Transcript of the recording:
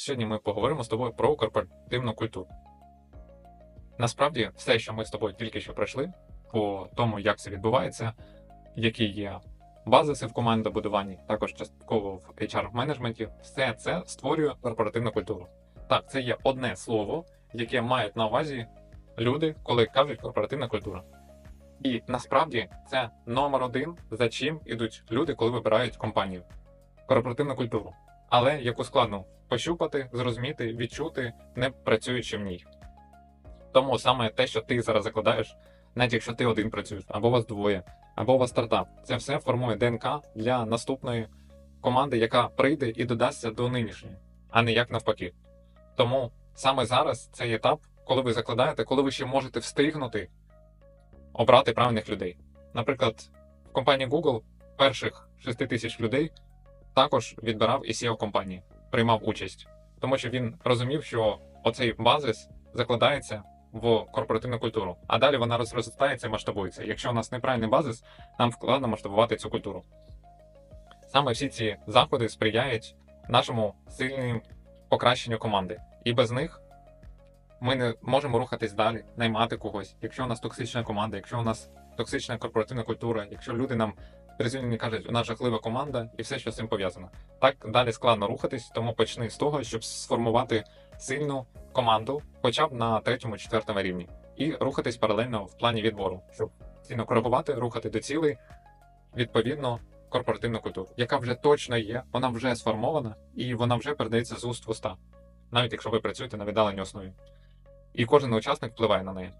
Сьогодні ми поговоримо з тобою про корпоративну культуру. Насправді, все, що ми з тобою тільки що пройшли, по тому, як це відбувається, які є базиси в командобудуванні, також частково в HR-менеджменті, все це створює корпоративну культуру. Так, це є одне слово, яке мають на увазі люди, коли кажуть корпоративна культура. І насправді це номер один, за чим ідуть люди, коли вибирають компанію корпоративну культуру, але яку складно пощупати, зрозуміти, відчути, не працюючи в ній. Тому саме те, що ти зараз закладаєш, навіть якщо ти один працюєш, або вас двоє, або у вас стартап, це все формує ДНК для наступної команди, яка прийде і додасться до нинішньої, а не як навпаки. Тому саме зараз цей етап, коли ви закладаєте, коли ви ще можете встигнути обрати правильних людей. Наприклад, в компанії Google перших 6 тисяч людей також відбирав і SEO компанії, приймав участь, тому що він розумів, що оцей базис закладається в корпоративну культуру, а далі вона розростається і масштабується. Якщо у нас неправильний базис, нам складно масштабувати цю культуру. Саме всі ці заходи сприяють нашому сильному покращенню команди, і без них ми не можемо рухатись далі, наймати когось. Якщо у нас токсична команда, якщо у нас токсична корпоративна культура, якщо люди нам призвільнені кажуть, у нас жахлива команда і все, що з цим пов'язано. Так далі складно рухатись, тому почни з того, щоб сформувати сильну команду, хоча б на третьому, четвертому рівні, і рухатись паралельно в плані відбору, щоб сильно коригувати, рухати до цілей, відповідно, корпоративну культуру, яка вже точно є, вона вже сформована і вона вже передається з уст в уста, навіть якщо ви працюєте на віддаленій основі. І кожен учасник впливає на неї.